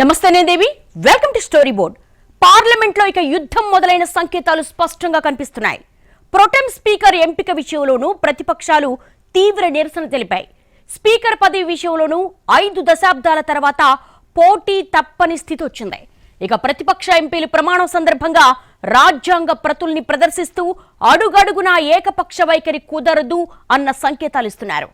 నమస్తే నేను Devi. Welcome to story board పార్లమెంట్లో ఇక యుద్ధం మొదలైన సంకేతాలు స్పష్టంగా కనిపిస్తున్నాయి. ప్రొటెం స్పీకర్ ఎంపిక విషయంలోనూ ప్రతిపక్షాలు తీవ్ర నిరసన తెలిపాయి. స్పీకర్ పదవి విషయంలోనూ ఐదు దశాబ్దాల తర్వాత పోటీ తప్పని స్థితి వచ్చింది. ఇక ప్రతిపక్ష ఎంపీలు ప్రమాణం సందర్భంగా రాజ్యాంగ ప్రతుల్ని ప్రదర్శిస్తూ అడుగడుగునా ఏకపక్ష వైఖరి కుదరదు అన్న సంకేతాలు ఇస్తున్నారు.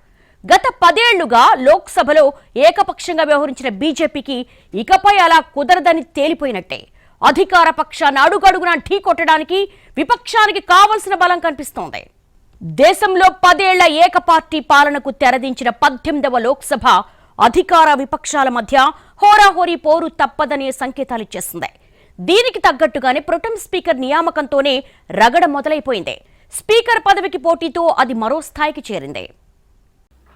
గత పదేళ్ళుగా లోక్సభలో ఏకపక్షంగా వ్యవహరించిన బీజేపీకి ఇకపై అలా కుదరదని తేలిపోయినట్టే. అధికార పక్షాన్ని అడుగడుగునా ఢీకొట్టడానికి విపక్షానికి కావలసిన బలం కనిపిస్తోంది. దేశంలో పదేళ్ళ ఏకపార్టీ పాలనకు తెరదించిన పద్దెనిమిదవ లోక్సభ అధికార విపక్షాల మధ్య హోరాహోరీ పోరు తప్పదనే సంకేతాలు ఇచ్చేస్తుంది. దీనికి తగ్గట్టుగానే ప్రొటం స్పీకర్ నియామకంతోనే రగడ మొదలైపోయింది. స్పీకర్ పదవికి పోటీతో అది మరో స్థాయికి చేరింది.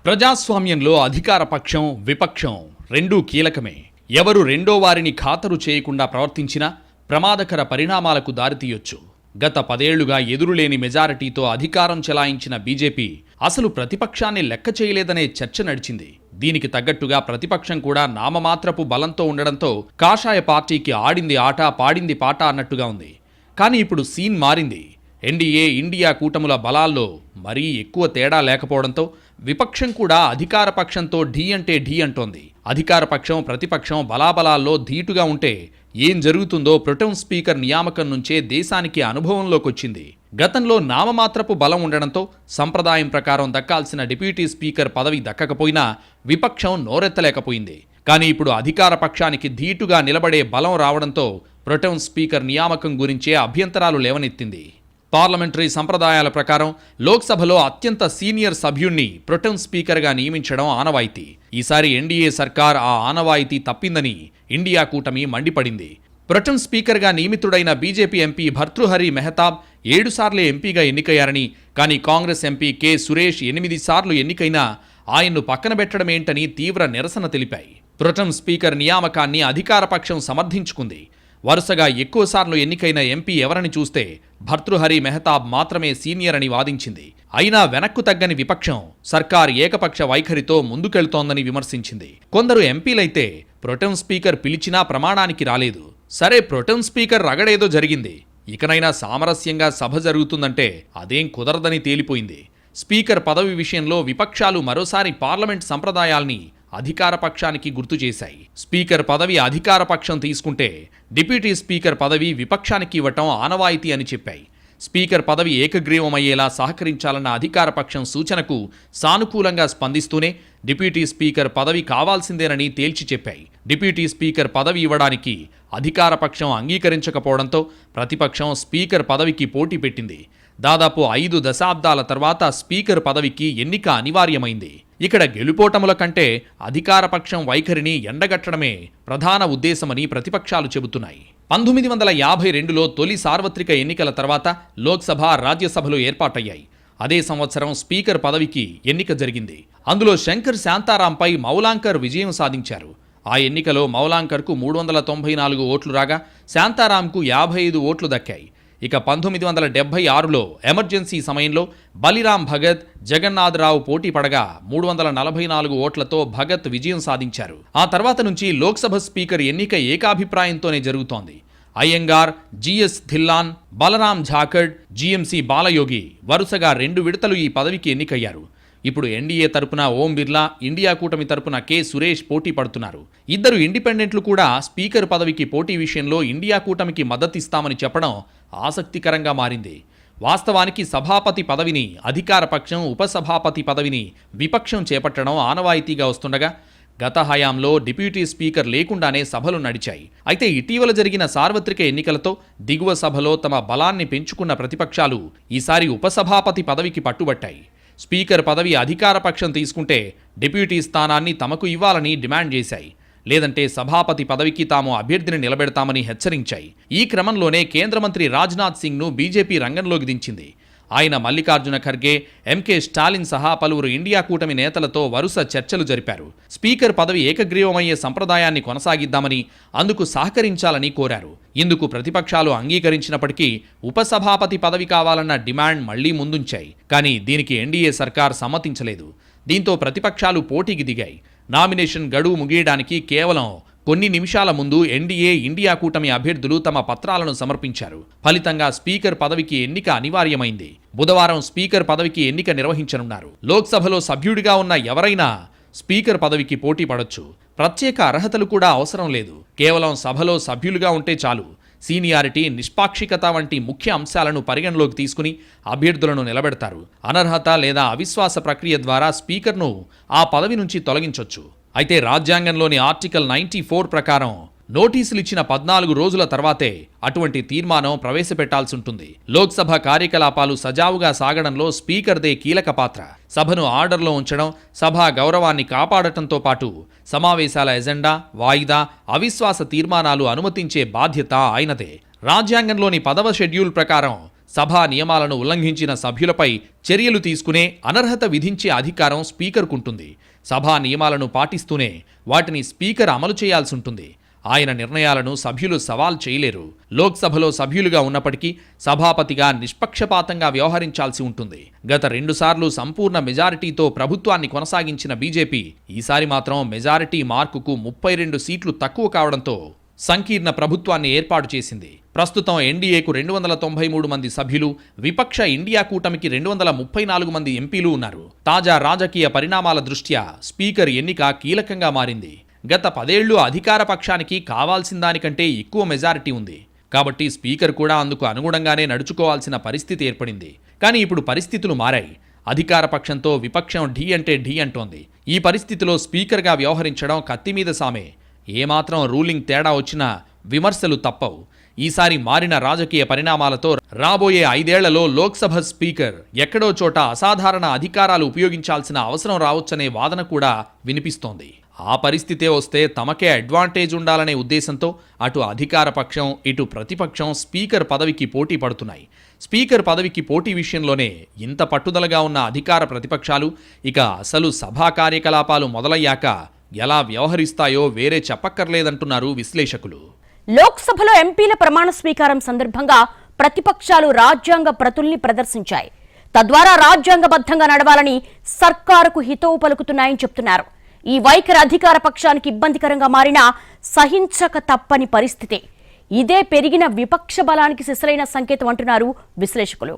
ప్రజాస్వామ్యంలో అధికార పక్షం విపక్షం రెండూ కీలకమే. ఎవరు రెండో వారిని ఖాతరు చేయకుండా ప్రవర్తించినా ప్రమాదకర పరిణామాలకు దారితీయొచ్చు. గత పదేళ్ళుగా ఎదురులేని మెజారిటీతో అధికారం చెలాయించిన బీజేపీ అసలు ప్రతిపక్షాన్ని లెక్క చేయలేదనే చర్చ నడిచింది. దీనికి తగ్గట్టుగా ప్రతిపక్షం కూడా నామమాత్రపు బలంతో ఉండడంతో కాషాయ పార్టీకి ఆడింది ఆట పాడింది పాట అన్నట్టుగా ఉంది. కానీ ఇప్పుడు సీన్ మారింది. ఎన్డీఏ ఇండియా కూటముల బలాల్లో మరీ ఎక్కువ తేడా లేకపోవడంతో విపక్షం కూడా అధికార పక్షంతో ఢీ అంటే ఢీ అంటోంది. అధికార పక్షం ప్రతిపక్షం బలాబలాల్లో ధీటుగా ఉంటే ఏం జరుగుతుందో ప్రొటెం స్పీకర్ నియామకం నుంచే దేశానికి అనుభవంలోకొచ్చింది. గతంలో నామమాత్రపు బలం ఉండడంతో సంప్రదాయం ప్రకారం దక్కాల్సిన డిప్యూటీ స్పీకర్ పదవి దక్కకపోయినా విపక్షం నోరెత్తలేకపోయింది. కానీ ఇప్పుడు అధికార పక్షానికి ధీటుగా నిలబడే బలం రావడంతో ప్రొటెం స్పీకర్ నియామకం గురించే అభ్యంతరాలు లేవనెత్తింది. పార్లమెంటరీ సంప్రదాయాల ప్రకారం లోక్సభలో అత్యంత సీనియర్ సభ్యుణ్ణి ప్రొటెం స్పీకర్గా నియమించడం ఆనవాయితీ. ఈసారి ఎన్డీఏ సర్కార్ ఆ ఆనవాయితీ తప్పిందని ఇండియా కూటమి మండిపడింది. ప్రొటెం స్పీకర్గా నియమితుడైన బీజేపీ ఎంపీ భర్తృహరి మెహతాబ్ ఏడుసార్లే ఎంపీగా ఎన్నికయ్యారని కానీ కాంగ్రెస్ ఎంపీ కె సురేష్ ఎనిమిది సార్లు ఎన్నికైనా ఆయన్ను పక్కన పెట్టడమేంటని తీవ్ర నిరసన తెలిపాయి. ప్రొటెం స్పీకర్ నియామకాన్ని అధికార పక్షం సమర్థించుకుంది. వరుసగా ఎక్కువసార్లు ఎన్నికైన ఎంపీ ఎవరని చూస్తే భర్తృహరి మెహతాబ్ మాత్రమే సీనియర్ అని వాదించింది. అయినా వెనక్కు తగ్గని విపక్షం సర్కార్ ఏకపక్ష వైఖరితో ముందుకెళ్తోందని విమర్శించింది. కొందరు ఎంపీలైతే ప్రొటెం స్పీకర్ పిలిచినా ప్రమాణానికి రాలేదు. సరే ప్రొటెం స్పీకర్ రగడేదో జరిగింది. ఇకనైనా సామరస్యంగా సభ జరుగుతుందంటే అదేం కుదరదని తేలిపోయింది. స్పీకర్ పదవి విషయంలో విపక్షాలు మరోసారి పార్లమెంట్ సంప్రదాయాల్ని అధికార పక్షానికి గుర్తు చేశాయి. స్పీకర్ పదవి అధికార పక్షం తీసుకుంటే డిప్యూటీ స్పీకర్ పదవి విపక్షానికి ఇవ్వటం ఆనవాయితీ అని చెప్పాయి. స్పీకర్ పదవి ఏకగ్రీవమయ్యేలా సహకరించాలన్న అధికార పక్షం సూచనకు సానుకూలంగా స్పందిస్తూనే డిప్యూటీ స్పీకర్ పదవి కావాల్సిందేనని తేల్చి చెప్పాయి. డిప్యూటీ స్పీకర్ పదవి ఇవ్వడానికి అధికార పక్షం అంగీకరించకపోవడంతో ప్రతిపక్షం స్పీకర్ పదవికి పోటీ పెట్టింది. దాదాపు ఐదు దశాబ్దాల తర్వాత స్పీకర్ పదవికి ఎన్నిక అనివార్యమైంది. ఇక్కడ గెలుపోటముల కంటే అధికారపక్షం వైఖరిని ఎండగట్టడమే ప్రధాన ఉద్దేశమని ప్రతిపక్షాలు చెబుతున్నాయి. పంతొమ్మిది వందల యాభై రెండులో తొలి సార్వత్రిక ఎన్నికల తర్వాత లోక్సభ రాజ్యసభలు ఏర్పాటయ్యాయి. అదే సంవత్సరం స్పీకర్ పదవికి ఎన్నిక జరిగింది. అందులో శంకర్ శాంతారాంపై మౌలాంకర్ విజయం సాధించారు. ఆ ఎన్నికలో మౌలాంకర్కు మూడు వందల తొంభై నాలుగు ఓట్లు రాగా శాంతారాంకు యాభై ఐదు ఓట్లు దక్కాయి. ఇక పంతొమ్మిది వందల డెబ్బై ఆరులో ఎమర్జెన్సీ సమయంలో బలిరాం భగత్ జగన్నాథరావు పోటీ పడగా మూడు వందల నలభై నాలుగు ఓట్లతో భగత్ విజయం సాధించారు. ఆ తర్వాత నుంచి లోక్సభ స్పీకర్ ఎన్నిక ఏకాభిప్రాయంతోనే జరుగుతోంది. అయ్యంగార్ జిఎస్ థిల్లాన్ బలరాం ఝాకడ్ జిఎంసి బాలయోగి వరుసగా రెండు విడతలు ఈ పదవికి ఎన్నికయ్యారు. ఇప్పుడు ఎన్డీఏ తరపున ఓం బిర్లా ఇండియా కూటమి తరపున కె సురేష్ పోటీ పడుతున్నారు. ఇద్దరు ఇండిపెండెంట్లు కూడా స్పీకర్ పదవికి పోటీ విషయంలో ఇండియా కూటమికి మద్దతిస్తామని చెప్పడం ఆసక్తికరంగా మారింది. వాస్తవానికి సభాపతి పదవిని అధికార పక్షం ఉపసభాపతి పదవిని విపక్షం చేపట్టడం ఆనవాయితీగా వస్తుండగా గత హయాంలో డిప్యూటీ స్పీకర్ లేకుండానే సభలు నడిచాయి. అయితే ఇటీవల జరిగిన సార్వత్రిక ఎన్నికలతో దిగువ సభలో తమ బలాన్ని పెంచుకున్న ప్రతిపక్షాలు ఈసారి ఉపసభాపతి పదవికి పట్టుబట్టాయి. స్పీకర్ పదవి అధికార పక్షం తీసుకుంటే డిప్యూటీ స్థానాన్ని తమకు ఇవ్వాలని డిమాండ్ చేశాయి. లేదంటే సభాపతి పదవికి తాము అభ్యర్థిని నిలబెడతామని హెచ్చరించాయి. ఈ క్రమంలోనే కేంద్ర మంత్రి రాజ్నాథ్ సింగ్ను బీజేపీ రంగంలోకి దించింది. ఆయన మల్లికార్జున ఖర్గే ఎంకే స్టాలిన్ సహా పలువురు ఇండియా కూటమి నేతలతో వరుస చర్చలు జరిపారు. స్పీకర్ పదవి ఏకగ్రీవమయ్యే సంప్రదాయాన్ని కొనసాగిద్దామని అందుకు సహకరించాలని కోరారు. ఇందుకు ప్రతిపక్షాలు అంగీకరించినప్పటికీ ఉపసభాపతి పదవి కావాలన్న డిమాండ్ మళ్ళీ ముందుంచాయి. కానీ దీనికి ఎన్డీఏ సర్కార్ సమ్మతించలేదు. దీంతో ప్రతిపక్షాలు పోటీకి దిగాయి. నామినేషన్ గడువు ముగియడానికి కేవలం కొన్ని నిమిషాల ముందు ఎన్డీఏ ఇండియా కూటమి అభ్యర్థులు తమ పత్రాలను సమర్పించారు. ఫలితంగా స్పీకర్ పదవికి ఎన్నిక అనివార్యమైంది. బుధవారం స్పీకర్ పదవికి ఎన్నిక నిర్వహించనున్నారు. లోక్సభలో సభ్యుడిగా ఉన్న ఎవరైనా స్పీకర్ పదవికి పోటీ పడొచ్చు. ప్రత్యేక అర్హతలు కూడా అవసరం లేదు. కేవలం సభలో సభ్యులుగా ఉంటే చాలు. సీనియారిటీ నిష్పాక్షికత వంటి ముఖ్య అంశాలను పరిగణలోకి తీసుకుని అభ్యర్థులను నిలబెడతారు. అనర్హత లేదా అవిశ్వాస ప్రక్రియ ద్వారా స్పీకర్ను ఆ పదవి నుంచి తొలగించొచ్చు. అయితే రాజ్యాంగంలోని ఆర్టికల్ నైన్టీ ఫోర్ ప్రకారం నోటీసులు ఇచ్చిన పద్నాలుగు రోజుల తర్వాతే అటువంటి తీర్మానం ప్రవేశపెట్టాల్సి ఉంటుంది. లోక్సభ కార్యకలాపాలు సజావుగా సాగడంలో స్పీకర్దే కీలక పాత్ర. సభను ఆర్డర్లో ఉంచడం సభా గౌరవాన్ని కాపాడటంతో పాటు సమావేశాల ఎజెండా వాయిదా అవిశ్వాస తీర్మానాలు అనుమతించే బాధ్యత ఆయనదే. రాజ్యాంగంలోని పదవ షెడ్యూల్ ప్రకారం సభా నియమాలను ఉల్లంఘించిన సభ్యులపై చర్యలు తీసుకునే అనర్హత విధించే అధికారం స్పీకర్కుంటుంది. సభా నియమాలను పాటిస్తూనే వాటిని స్పీకర్ అమలు చేయాల్సి ఉంటుంది. ఆయన నిర్ణయాలను సభ్యులు సవాల్ చేయలేరు. లోక్సభలో సభ్యులుగా ఉన్నప్పటికీ సభాపతిగా నిష్పక్షపాతంగా వ్యవహరించాల్సి ఉంటుంది. గత రెండుసార్లు సంపూర్ణ మెజారిటీతో ప్రభుత్వాన్ని కొనసాగించిన బీజేపీ ఈసారి మాత్రం మెజారిటీ మార్కుకు ముప్పై రెండు సీట్లు తక్కువ కావడంతో సంకీర్ణ ప్రభుత్వాన్ని ఏర్పాటు చేసింది. ప్రస్తుతం ఎన్డీఏకు రెండు వందల తొంభై మూడు మంది సభ్యులు విపక్ష ఇండియా కూటమికి రెండు వందల ముప్పై నాలుగు మంది ఎంపీలు ఉన్నారు. తాజా రాజకీయ పరిణామాల దృష్ట్యా స్పీకర్ ఎన్నిక కీలకంగా మారింది. గత పదేళ్ళు అధికార పక్షానికి కావాల్సిన దానికంటే ఎక్కువ మెజారిటీ ఉంది. కాబట్టి స్పీకర్ కూడా అందుకు అనుగుణంగానే నడుచుకోవాల్సిన పరిస్థితి ఏర్పడింది. కానీ ఇప్పుడు పరిస్థితులు మారాయి. అధికార పక్షంతో విపక్షం ఢీ అంటే ఢీ అంటోంది. ఈ పరిస్థితిలో స్పీకర్గా వ్యవహరించడం కత్తి మీద సామే. ఏమాత్రం రూలింగ్ తేడా వచ్చినా విమర్శలు తప్పవు. ఈసారి మారిన రాజకీయ పరిణామాలతో రాబోయే ఐదేళ్ళలో లోక్సభ స్పీకర్ ఎక్కడో చోట అసాధారణ అధికారాలు ఉపయోగించాల్సిన అవసరం రావచ్చనే వాదన కూడా వినిపిస్తోంది. ఆ పరిస్థితే వస్తే తమకే అడ్వాంటేజ్ ఉండాలనే ఉద్దేశంతో అటు అధికార పక్షం ఇటు ప్రతిపక్షం స్పీకర్ పదవికి పోటీ పడుతున్నాయి. స్పీకర్ పదవికి పోటీ విషయంలోనే ఇంత పట్టుదలగా ఉన్న అధికార ప్రతిపక్షాలు ఇక అసలు సభా కార్యకలాపాలు మొదలయ్యాక ఎలా వ్యవహరిస్తాయో వేరే చెప్పక్కర్లేదంటున్నారు విశ్లేషకులు. లోక్సభలో ఎంపీల ప్రమాణ స్వీకారం సందర్భంగా ప్రతిపక్షాలు రాజ్యాంగ ప్రతుల్ని ప్రదర్శించాయి. తద్వారా రాజ్యాంగబద్ధంగా నడవాలని సర్కారుకు హితవు పలుకుతున్నాయని చెప్తున్నారు. ఈ వైఖరి అధికార పక్షానికి ఇబ్బందికరంగా మారిన సహించక తప్పని పరిస్థితి. ఇదే పెరిగిన విపక్ష బలానికి సిసలైన సంకేతం అంటున్నారు విశ్లేషకులు.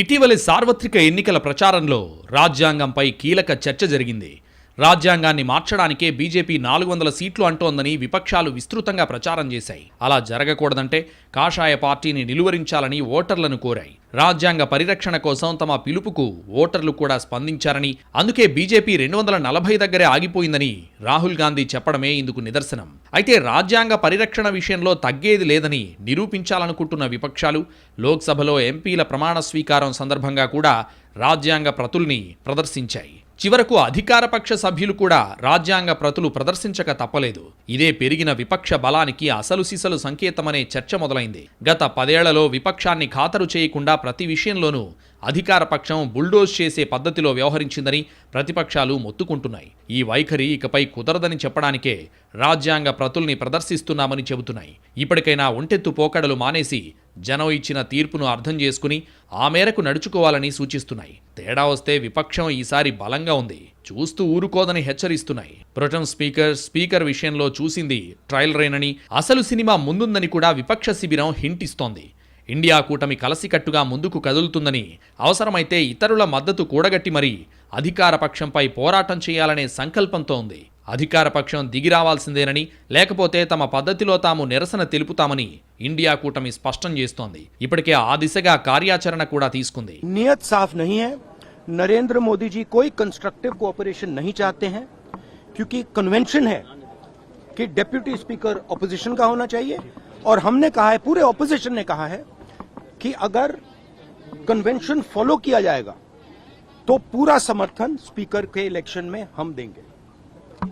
ఇటీవలి సార్వత్రిక ఎన్నికల ప్రచారంలో రాజ్యాంగంపై కీలక చర్చ జరిగింది. రాజ్యాంగాన్ని మార్చడానికే బీజేపీ నాలుగు వందల సీట్లు అంటోందని విపక్షాలు విస్తృతంగా ప్రచారం చేశాయి. అలా జరగకూడదంటే కాషాయ పార్టీని నిలువరించాలని ఓటర్లను కోరాయి. రాజ్యాంగ పరిరక్షణ కోసం తమ పిలుపుకు ఓటర్లు కూడా స్పందించారని అందుకే బీజేపీ రెండు వందల నలభై దగ్గరే ఆగిపోయిందని రాహుల్ గాంధీ చెప్పడమే ఇందుకు నిదర్శనం. అయితే రాజ్యాంగ పరిరక్షణ విషయంలో తగ్గేది లేదని నిరూపించాలనుకుంటున్న విపక్షాలు లోక్సభలో ఎంపీల ప్రమాణ స్వీకారం సందర్భంగా కూడా రాజ్యాంగ ప్రతుల్ని ప్రదర్శించాయి. చివరకు అధికారపక్ష సభ్యులు కూడా రాజ్యాంగ ప్రతులు ప్రదర్శించక తప్పలేదు. ఇదే పెరిగిన విపక్ష బలానికి అసలు సిసలు సంకేతమనే చర్చ మొదలైంది. గత పదేళ్ళలో విపక్షాన్ని ఖాతరు చేయకుండా ప్రతి విషయంలోనూ అధికార పక్షం బుల్డోజ్ చేసే పద్ధతిలో వ్యవహరించిందని ప్రతిపక్షాలు మొత్తుకుంటున్నాయి. ఈ వైఖరి ఇకపై కుదరదని చెప్పడానికే రాజ్యాంగ ప్రతుల్ని ప్రదర్శిస్తున్నామని చెబుతున్నాయి. ఇప్పటికైనా ఒంటెత్తు పోకడలు మానేసి జనం ఇచ్చిన తీర్పును అర్థం చేసుకుని ఆ మేరకు నడుచుకోవాలని సూచిస్తున్నాయి. తేడా వస్తే విపక్షం ఈసారి బలంగా ఉంది. చూస్తూ ఊరుకోదని హెచ్చరిస్తున్నాయి. ప్రొటం స్పీకర్ స్పీకర్ విషయంలో చూసింది ట్రయల్ రేనని. అసలు సినిమా ముందుందని కూడా విపక్ష శిబిరం హింటిస్తోంది. ఇండియా కూటమి కలసికట్టుగా ముందుకు కదులుతుందని అవసరమైతే ఇతరుల మద్దతు కూడగట్టి మరీ అధికార పక్షంపై పోరాటం చేయాలనే సంకల్పంతో ఉంది అధికార పక్షం దిగిరావాల్సిందేనని లేకపోతే తమ పద్ధతిలో తాము నిరసన తెలుపుతామని ఇండియా కూటమి స్పష్టం చేస్తోంది ఇప్పటికే ఆ దిశగా కార్యాచరణ కూడా తీసుకుంది नियत साफ नहीं है नरेंद्र मोदी जी कोई कंस्ट्रक्टिव कोऑपरेशन नहीं चाहते हैं क्योंकि कन्वेंशन है कि डेप्यूटी स्पीकर ऑपोजिशन का होना चाहिए और हमने कहा है पूरे ऑपोजिशन ने कहा है कि अगर कन्वेंशन फॉलो किया जाएगा तो पूरा समर्थन स्पीकर के इलेक्शन में हम देंगे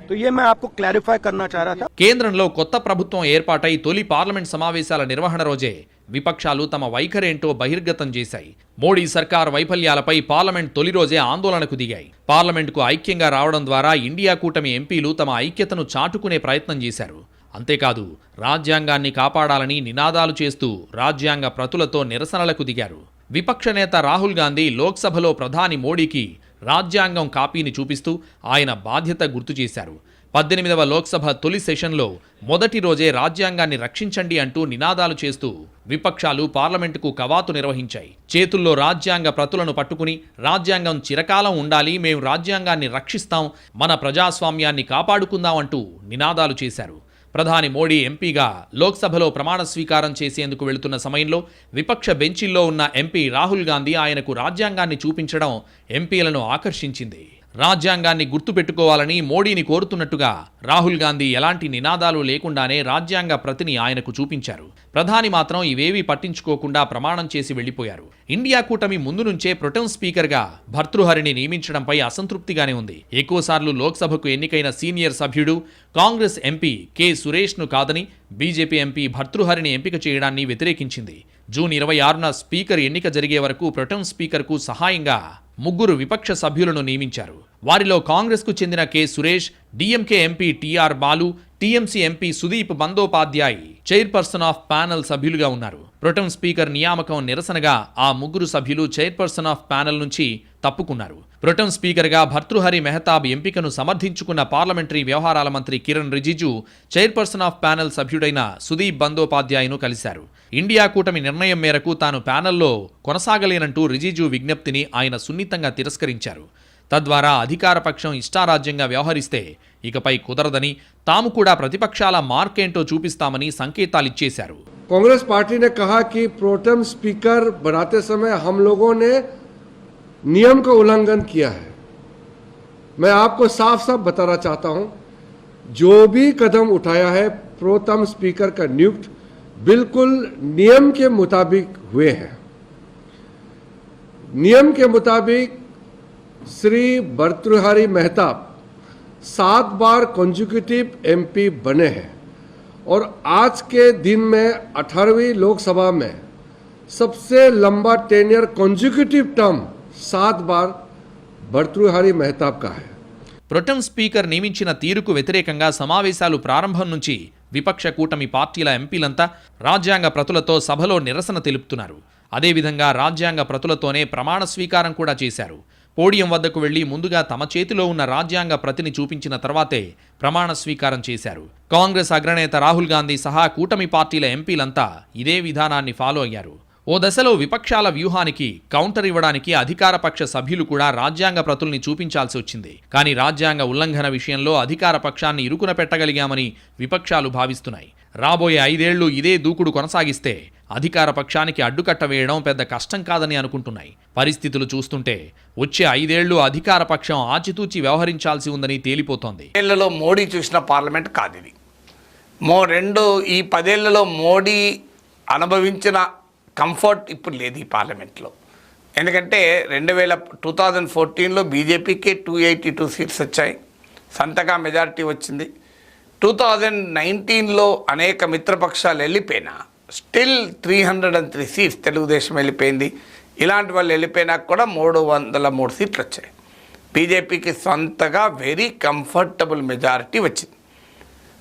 तो ये मैं आपको क्लैरिफाई करना चाह रहा था కేంద్రంలో కొత్త ప్రభుత్వం ఏర్పాటై తొలి పార్లమెంట్ సమావేశాల నిర్వహణ రోజే విపక్షాలు తమ వైఖరేంటో బహిర్గతం చేశాయి మోడీ సర్కార్ వైఫల్యాలపై పార్లమెంట్ తొలి రోజే ఆందోళనకు దిగాయి పార్లమెంటుకు ఐక్యంగా రావడం ద్వారా ఇండియా కూటమి ఎంపీలు తమ ఐక్యతను చాటుకునే ప్రయత్నం చేశారు అంతేకాదు రాజ్యాంగాన్ని కాపాడాలని నినాదాలు చేస్తూ రాజ్యాంగ ప్రతులతో నిరసనలకు దిగారు. విపక్ష నేత రాహుల్ గాంధీ లోక్సభలో ప్రధాని మోడీకి రాజ్యాంగం కాపీని చూపిస్తూ ఆయన బాధ్యత గుర్తు చేశారు. పద్దెనిమిదవ లోక్సభ తొలి సెషన్లో మొదటి రోజే రాజ్యాంగాన్ని రక్షించండి అంటూ నినాదాలు చేస్తూ విపక్షాలు పార్లమెంటుకు కవాతు నిర్వహించాయి. చేతుల్లో రాజ్యాంగ ప్రతులను పట్టుకుని రాజ్యాంగం చిరకాలం ఉండాలి మేము రాజ్యాంగాన్ని రక్షిస్తాం మన ప్రజాస్వామ్యాన్ని కాపాడుకుందాం అంటూ నినాదాలు చేశారు. ప్రధాని మోడీ ఎంపీగా లోక్సభలో ప్రమాణ స్వీకారం చేసేందుకు వెళుతున్న సమయంలో విపక్ష బెంచీల్లో ఉన్న ఎంపీ రాహుల్ గాంధీ ఆయనకు రాజ్యాంగాన్ని చూపించడం ఎంపీలను ఆకర్షించింది. రాజ్యాంగాన్ని గుర్తుపెట్టుకోవాలని మోడీని కోరుతున్నట్టుగా రాహుల్ గాంధీ ఎలాంటి నినాదాలు లేకుండానే రాజ్యాంగ ప్రతిని ఆయనకు చూపించారు. ప్రధాని మాత్రం ఇవేవీ పట్టించుకోకుండా ప్రమాణం చేసి వెళ్ళిపోయారు ఇండియా కూటమి ముందు నుంచే ప్రొటెం స్పీకర్గా భర్తృహరిని నియమించడంపై అసంతృప్తిగానే ఉంది. ఎక్కువసార్లు లోక్సభకు ఎన్నికైన సీనియర్ సభ్యుడు కాంగ్రెస్ ఎంపీ కె సురేష్ను కాదని బీజేపీ ఎంపీ భర్తృహరిని ఎంపిక చేయడాన్ని వ్యతిరేకించింది. జూన్ ఇరవై ఆరున స్పీకర్ ఎన్నిక జరిగే వరకు ప్రొటెం స్పీకర్కు సహాయంగా ముగ్గురు విపక్ష సభ్యులను నియమించారు. వారిలో కాంగ్రెస్కు చెందిన K Suresh DMK MP TR Baalu TMC MP Sudip Bandyopadhyay chairperson of panel సభ్యులుగా ఉన్నారు. ప్రొటం స్పీకర్ నియామకం నిరసనగా ఆ ముగ్గురు సభ్యులు చైర్పర్సన్ ఆఫ్ ప్యానెల్ నుంచి తప్పుకున్నారు. ప్రొటం స్పీకర్గా భర్తృహరి మెహతాబ్ ఎంపికను సమర్థించుకున్న పార్లమెంటరీ వ్యవహారాల మంత్రి Kiran Rijiju chairperson of panel సభ్యుడైన Sudip బందోపాధ్యాయను కలిశారు. ఇండియా కూటమి నిర్ణయం మేరకు తాను ప్యానెల్లో కొనసాగలేనంటూ రిజిజు విజ్ఞప్తిని ఆయన సున్నితంగా తిరస్కరించారు. తద్వారా అధికారపక్షం ఇష్టారాజ్యంగా వ్యవహరిస్తే ఇకపై కుదరదని తాము కూడా ప్రతిపక్షాల మార్కేంటో చూపిస్తామని సంకేతాలిచ్చేశారు कांग्रेस पार्टी ने कहा कि प्रोटम स्पीकर बनाते समय हम लोगों ने नियम का उल्लंघन किया है मैं आपको साफ साफ बताना चाहता हूं जो भी कदम उठाया है प्रोतम स्पीकर का नियुक्त बिल्कुल नियम के मुताबिक हुए हैं नियम के मुताबिक श्री भर्तृहरि मेहताब सात बार कंजुकेटिव एमपी बने हैं और आज के दिन में 18वीं लोकसभा में सबसे लंबा टेनियर कंजुकेटिव टर्म सात बार भर्तृहरि मेहताब का है ప్రొటెం స్పీకర్ నియమించిన తీరుకు వ్యతిరేకంగా సమావేశాలు ప్రారంభం నుంచి విపక్ష కూటమి పార్టీల ఎంపీలంతా రాజ్యాంగ ప్రతులతో సభలో నిరసన తెలుపుతున్నారు అదేవిధంగా రాజ్యాంగ ప్రతులతోనే ప్రమాణ స్వీకారం కూడా చేశారు పోడియం వద్దకు వెళ్ళి ముందుగా తమ చేతిలో ఉన్న రాజ్యాంగ ప్రతిని చూపించిన తర్వాతే ప్రమాణ స్వీకారం చేశారు. కాంగ్రెస్ అగ్రనేత రాహుల్ గాంధీ సహా కూటమి పార్టీల ఎంపీలంతా ఇదే విధానాన్ని ఫాలో అయ్యారు. ఓ దశలో విపక్షాల వ్యూహానికి కౌంటర్ ఇవ్వడానికి అధికారపక్ష సభ్యులు కూడా రాజ్యాంగ ప్రతుల్ని చూపించాల్సి వచ్చింది. కానీ రాజ్యాంగ ఉల్లంఘన విషయంలో అధికార పక్షాన్ని ఇరుకున పెట్టగలిగామని విపక్షాలు భావిస్తున్నాయి. రాబోయే ఐదేళ్ళు ఇదే దూకుడు కొనసాగిస్తే అధికార పక్షానికి అడ్డుకట్ట వేయడం పెద్ద కష్టం కాదని అనుకుంటున్నాయి. పరిస్థితులు చూస్తుంటే వచ్చే ఐదేళ్ళు అధికార పక్షం ఆచితూచి వ్యవహరించాల్సి ఉందని తేలిపోతోంది. ఏళ్ళలో మోడీ చూసిన పార్లమెంట్ కాదు ఇది మో రెండు ఈ పదేళ్ళలో మోడీ అనుభవించిన కంఫర్ట్ ఇప్పుడు లేదు ఈ పార్లమెంట్లో. ఎందుకంటే రెండు వేల టూ థౌజండ్ ఫోర్టీన్లో బీజేపీకి టూ ఎయిటీ టూ సీట్స్ వచ్చాయి. సంతగా మెజారిటీ వచ్చింది. టూ థౌజండ్ నైన్టీన్లో అనేక మిత్రపక్షాలు వెళ్ళిపోయినా still three hundred and three seats Telugu Desam వెళ్ళిపోయింది. ఇలాంటి వాళ్ళు వెళ్ళిపోయినా కూడా మూడు వందల మూడు సీట్లు వచ్చాయి. బీజేపీకి సొంతగా వెరీ కంఫర్టబుల్ మెజారిటీ వచ్చింది.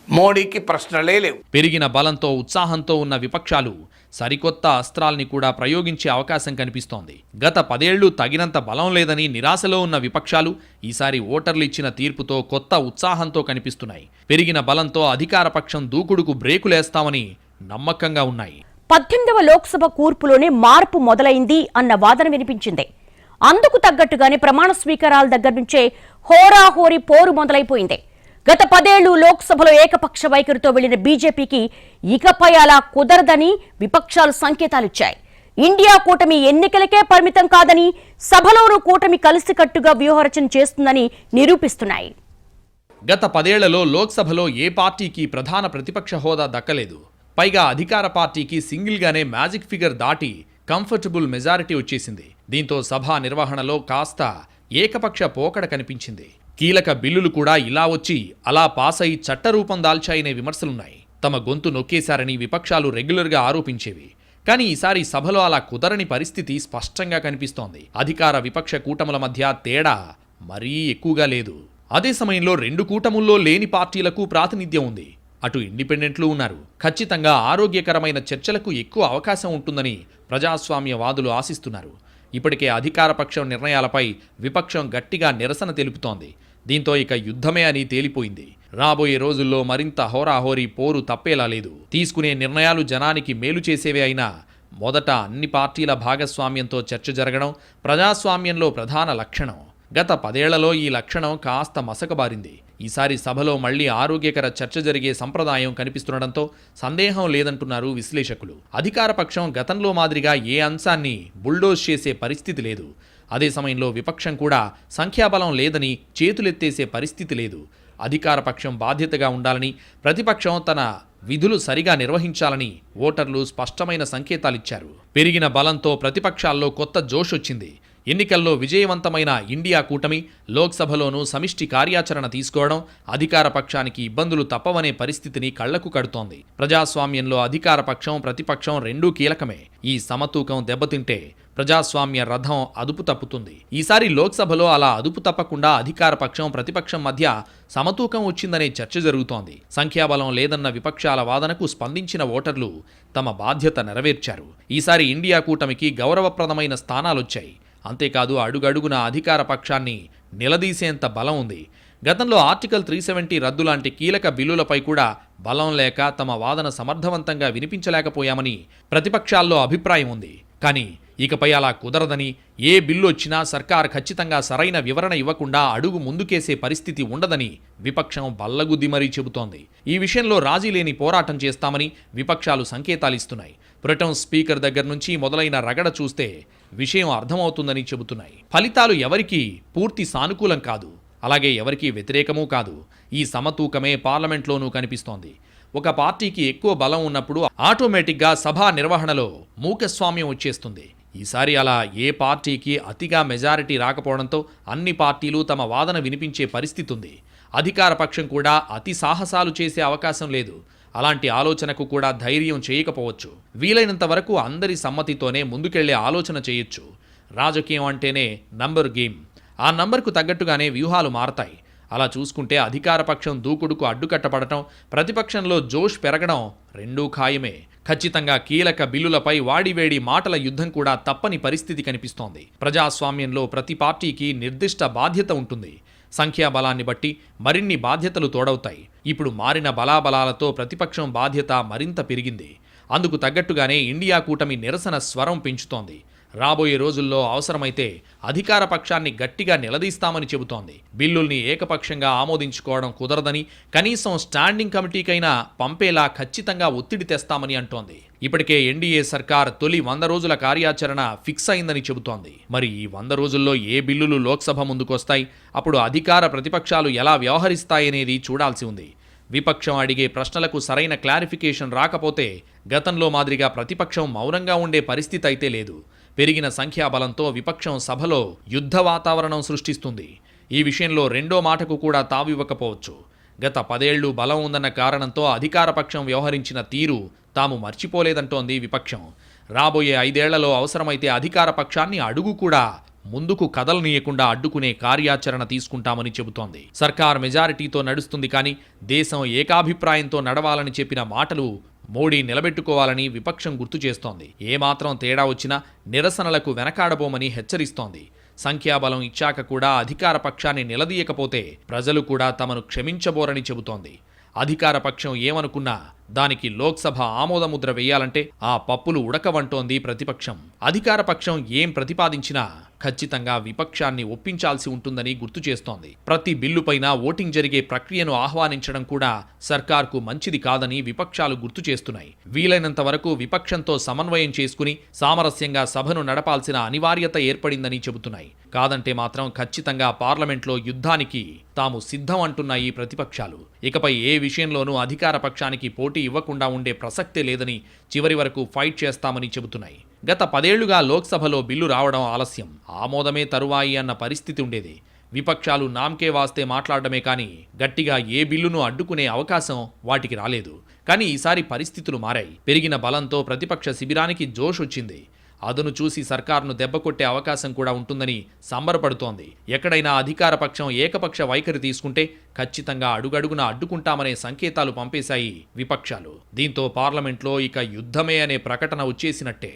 మోడీకి ప్రశ్నలే లేవు. పెరిగిన బలంతో ఉత్సాహంతో ఉన్న విపక్షాలు సరికొత్త అస్త్రాల్ని కూడా ప్రయోగించే అవకాశం కనిపిస్తోంది. గత పదేళ్ళు తగినంత బలం లేదని నిరాశలో ఉన్న విపక్షాలు ఈసారి ఓటర్లు ఇచ్చిన తీర్పుతో కొత్త ఉత్సాహంతో కనిపిస్తున్నాయి. పెరిగిన బలంతో అధికార పక్షం దూకుడుకు బ్రేకులేస్తామని నమ్మకంగా ఉన్నాయి. పద్దెనిమిదవ లోక్సభ కూర్పులోనే మార్పు మొదలైంది అన్న వాదన వినిపించింది. అందుకు తగ్గట్టుగానే ప్రమాణ స్వీకారాల దగ్గర నుంచే హోరాహోరీ పోరు మొదలైపోయింది. గత పదేళ్ళు లోక్సభలో ఏకపక్ష వైఖరితో వెళ్ళిన బీజేపీకి ఇకపై అలా కుదరదని విపక్షాలు సంకేతాలిచ్చాయి. ఇండియా కూటమి ఎన్నికలకే పరిమితం కాదని సభలోనూ కూటమి కలిసికట్టుగా వ్యూహరచన చేస్తుందని నిరూపిస్తున్నాయి. గత పదేళ్ళలో లోక్సభలో ఏ పార్టీకి ప్రధాన ప్రతిపక్ష హోదా దక్కలేదు. పైగా అధికార పార్టీకి సింగిల్గానే మ్యాజిక్ ఫిగర్ దాటి కంఫర్టబుల్ మెజారిటీ వచ్చేసింది. దీంతో సభా నిర్వహణలో కాస్త ఏకపక్ష పోకడ కనిపించింది. కీలక బిల్లులు కూడా ఇలా వచ్చి అలా పాస్ అయి చట్టరూపం దాల్చాయనే విమర్శలున్నాయి. తమ గొంతు నొక్కేశారని విపక్షాలు రెగ్యులర్గా ఆరోపించేవి. కానీ ఈసారి సభలో అలా కుదరని పరిస్థితి స్పష్టంగా కనిపిస్తోంది. అధికార విపక్ష కూటముల మధ్య తేడా మరీ ఎక్కువగా లేదు. అదే సమయంలో రెండు కూటముల్లో లేని పార్టీలకు ప్రాతినిధ్యం ఉంది. అటు ఇండిపెండెంట్లు ఉన్నారు. ఖచ్చితంగా ఆరోగ్యకరమైన చర్చలకు ఎక్కువ అవకాశం ఉంటుందని ప్రజాస్వామ్యవాదులు ఆశిస్తున్నారు. ఇప్పటికే అధికారపక్షం నిర్ణయాలపై విపక్షం గట్టిగా నిరసన తెలుపుతోంది. దీంతో ఇక యుద్ధమే అని తేలిపోయింది. రాబోయే రోజుల్లో మరింత హోరాహోరీ పోరు తప్పేలా లేదు. తీసుకునే నిర్ణయాలు జనానికి మేలు చేసేవే అయినా మొదట అన్ని పార్టీల భాగస్వామ్యంతో చర్చ జరగడం ప్రజాస్వామ్యంలో ప్రధాన లక్షణం. గత పదేళ్ళలో ఈ లక్షణం కాస్త మసకబారింది. ఈసారి సభలో మళ్ళీ ఆరోగ్యకర చర్చ జరిగే సంప్రదాయం కనిపిస్తుండటంతో సందేహం లేదంటున్నారు విశ్లేషకులు. అధికార పక్షం గతంలో మాదిరిగా ఏ అంశాన్ని బుల్డోజ్ చేసే పరిస్థితి లేదు. అదే సమయంలో విపక్షం కూడా సంఖ్యాబలం లేదని చేతులెత్తేసే పరిస్థితి లేదు. అధికార పక్షం బాధ్యతగా ఉండాలని ప్రతిపక్షం తన విధులు సరిగా నిర్వహించాలని ఓటర్లు స్పష్టమైన సంకేతాలిచ్చారు. పెరిగిన బలంతో ప్రతిపక్షాల్లో కొత్త జోష్ వచ్చింది ఎన్నికల్లో విజయవంతమైన ఇండియా కూటమి లోక్సభలోనూ సమిష్టి కార్యాచరణ తీసుకోవడం అధికార పక్షానికి ఇబ్బందులు తప్పవనే పరిస్థితిని కళ్ళకు కడుతోంది. ప్రజాస్వామ్యంలో అధికార పక్షం ప్రతిపక్షం రెండూ కీలకమే. ఈ సమతూకం దెబ్బతింటే ప్రజాస్వామ్య రథం అదుపు తప్పుతుంది. ఈసారి లోక్సభలో అలా అదుపు తప్పకుండా అధికార పక్షం ప్రతిపక్షం మధ్య సమతూకం వచ్చిందనే చర్చ జరుగుతోంది. సంఖ్యాబలం లేదన్న విపక్షాల వాదనకు స్పందించిన ఓటర్లు తమ బాధ్యత నెరవేర్చారు. ఈసారి ఇండియా కూటమికి గౌరవప్రదమైన స్థానాలొచ్చాయి. అంతేకాదు అడుగడుగున అధికార పక్షాన్ని నిలదీసేంత బలం ఉంది. గతంలో ఆర్టికల్ త్రీ సెవెంటీ రద్దు లాంటి కీలక బిల్లులపై కూడా బలం లేక తమ వాదన సమర్థవంతంగా వినిపించలేకపోయామని ప్రతిపక్షాల్లో అభిప్రాయం ఉంది. కానీ ఇకపై అలా కుదరదని ఏ బిల్లు వచ్చినా సర్కార్ ఖచ్చితంగా సరైన వివరణ ఇవ్వకుండా అడుగు ముందుకేసే పరిస్థితి ఉండదని విపక్షం బల్లగుద్ది మరీ చెబుతోంది. ఈ విషయంలో రాజీ లేని పోరాటం చేస్తామని విపక్షాలు సంకేతాలిస్తున్నాయి ప్రొటం స్పీకర్ దగ్గర నుంచి మొదలైన రగడ చూస్తే విషయం అర్థమవుతుందని చెబుతున్నాయి. ఫలితాలు ఎవరికీ పూర్తి సానుకూలం కాదు. అలాగే ఎవరికీ వ్యతిరేకమూ కాదు. ఈ సమతూకమే పార్లమెంట్లోనూ కనిపిస్తోంది. ఒక పార్టీకి ఎక్కువ బలం ఉన్నప్పుడు ఆటోమేటిక్గా సభా నిర్వహణలో మూకస్వామ్యం వచ్చేస్తుంది. ఈసారి అలా ఏ పార్టీకి అతిగా మెజారిటీ రాకపోవడంతో అన్ని పార్టీలు తమ వాదన వినిపించే పరిస్థితి ఉంది. అధికార పక్షం కూడా అతి సాహసాలు చేసే అవకాశం లేదు. అలాంటి ఆలోచనకు కూడా ధైర్యం చేయకపోవచ్చు. వీలైనంత వరకు అందరి సమ్మతితోనే ముందుకెళ్ళే ఆలోచన చేయొచ్చు. రాజకీయం అంటేనే నంబర్ గేమ్. ఆ నంబర్కు తగ్గట్టుగానే వ్యూహాలు మారతాయి. అలా చూసుకుంటే అధికారపక్షం దూకుడుకు అడ్డుకట్టపడటం ప్రతిపక్షంలో జోష్ పెరగడం రెండూ ఖాయమే. ఖచ్చితంగా కీలక బిల్లులపై వాడివేడి మాటల యుద్ధం కూడా తప్పని పరిస్థితి కనిపిస్తోంది. ప్రజాస్వామ్యంలో ప్రతి పార్టీకి నిర్దిష్ట బాధ్యత ఉంటుంది. సంఖ్యాబలాన్ని బట్టి మరిన్ని బాధ్యతలు తోడవుతాయి. ఇప్పుడు మారిన బలాబలాలతో ప్రతిపక్షం బాధ్యత మరింత పెరిగింది. అందుకు తగ్గట్టుగానే ఇండియా కూటమి నిరసన స్వరం పెంచుతోంది. రాబోయే రోజుల్లో అవసరమైతే అధికార పక్షాన్ని గట్టిగా నిలదీస్తామని చెబుతోంది. బిల్లుల్ని ఏకపక్షంగా ఆమోదించుకోవడం కుదరదని కనీసం స్టాండింగ్ కమిటీకైనా పంపేలా ఖచ్చితంగా ఒత్తిడి తెస్తామని అంటోంది. ఇప్పటికే ఎన్డీఏ సర్కార్ తొలి వంద రోజుల కార్యాచరణ ఫిక్స్ అయిందని చెబుతోంది. మరి ఈ వంద రోజుల్లో ఏ బిల్లులు లోక్సభ ముందుకొస్తాయి? అప్పుడు అధికార ప్రతిపక్షాలు ఎలా వ్యవహరిస్తాయనేది చూడాల్సి ఉంది. విపక్షం అడిగే ప్రశ్నలకు సరైన క్లారిఫికేషన్ రాకపోతే గతంలో మాదిరిగా ప్రతిపక్షం మౌనంగా ఉండే పరిస్థితి అయితే లేదు. పెరిగిన సంఖ్యాబలంతో విపక్షం సభలో యుద్ధ వాతావరణం సృష్టిస్తుంది. ఈ విషయంలో రెండో మాటకు కూడా తావివ్వకపోవచ్చు. గత పదేళ్ళు బలం ఉందన్న కారణంతో అధికారపక్షం వ్యవహరించిన తీరు తాము మర్చిపోలేదంటోంది విపక్షం. రాబోయే ఐదేళ్ళలో అవసరమైతే అధికార పక్షాన్ని అడుగు కూడా ముందుకు కదలనీయకుండా అడ్డుకునే కార్యాచరణ తీసుకుంటామని చెబుతోంది. సర్కార్ మెజారిటీతో నడుస్తుంది కానీ దేశం ఏకాభిప్రాయంతో నడవాలని చెప్పిన మాటలు మోడీ నిలబెట్టుకోవాలని విపక్షం గుర్తు చేస్తోంది. ఏమాత్రం తేడా వచ్చినా నిరసనలకు వెనకాడబోమని హెచ్చరిస్తోంది. సంఖ్యాబలం ఇచ్చాక కూడా అధికార పక్షాన్ని నిలదీయకపోతే ప్రజలు కూడా తమను క్షమించబోరని చెబుతోంది. అధికార పక్షం ఏమనుకున్నా దానికి లోక్సభ ఆమోదముద్ర వేయాలంటే ఆ పప్పులు ఉడకవంటోంది ప్రతిపక్షం. అధికార పక్షం ఏం ప్రతిపాదించినా ఖచ్చితంగా విపక్షాన్ని ఒప్పించాల్సి ఉంటుందని గుర్తు చేస్తోంది. ప్రతి బిల్లుపైన ఓటింగ్ జరిగే ప్రక్రియను ఆహ్వానించడం కూడా సర్కార్కు మంచిది కాదని విపక్షాలు గుర్తు చేస్తున్నాయి. వీలైనంత వరకు విపక్షంతో సమన్వయం చేసుకుని సామరస్యంగా సభను నడపాల్సిన అనివార్యత ఏర్పడిందని చెబుతున్నాయి. కాదంటే మాత్రం ఖచ్చితంగా పార్లమెంట్లో యుద్ధానికి తాము సిద్ధం అంటున్నాయి ప్రతిపక్షాలు. ఇకపై ఏ విషయంలోనూ అధికార పక్షానికి పోటీ ఇవ్వకుండా ఉండే ప్రసక్తే లేదని చివరి వరకు ఫైట్ చేస్తామని చెబుతున్నాయి. గత పదేళ్ళుగా లోక్సభలో బిల్లు రావడం ఆలస్యం. ఆమోదమే తరువాయి అన్న పరిస్థితి ఉండేది. విపక్షాలు నామ్కే వాస్తే మాట్లాడటమే కానీ గట్టిగా ఏ బిల్లును అడ్డుకునే అవకాశం వాటికి రాలేదు. కానీ ఈసారి పరిస్థితులు మారాయి. పెరిగిన బలంతో ప్రతిపక్ష శిబిరానికి జోష్ వచ్చింది. అదును చూసి సర్కార్ను దెబ్బకొట్టే అవకాశం కూడా ఉంటుందని సంబరపడుతోంది. ఎక్కడైనా అధికార పక్షం ఏకపక్ష వైఖరి తీసుకుంటే ఖచ్చితంగా అడుగడుగున అడ్డుకుంటామనే సంకేతాలు పంపేశాయి విపక్షాలు. దీంతో పార్లమెంట్లో ఇక యుద్ధమే అనే ప్రకటన వచ్చేసినట్టే.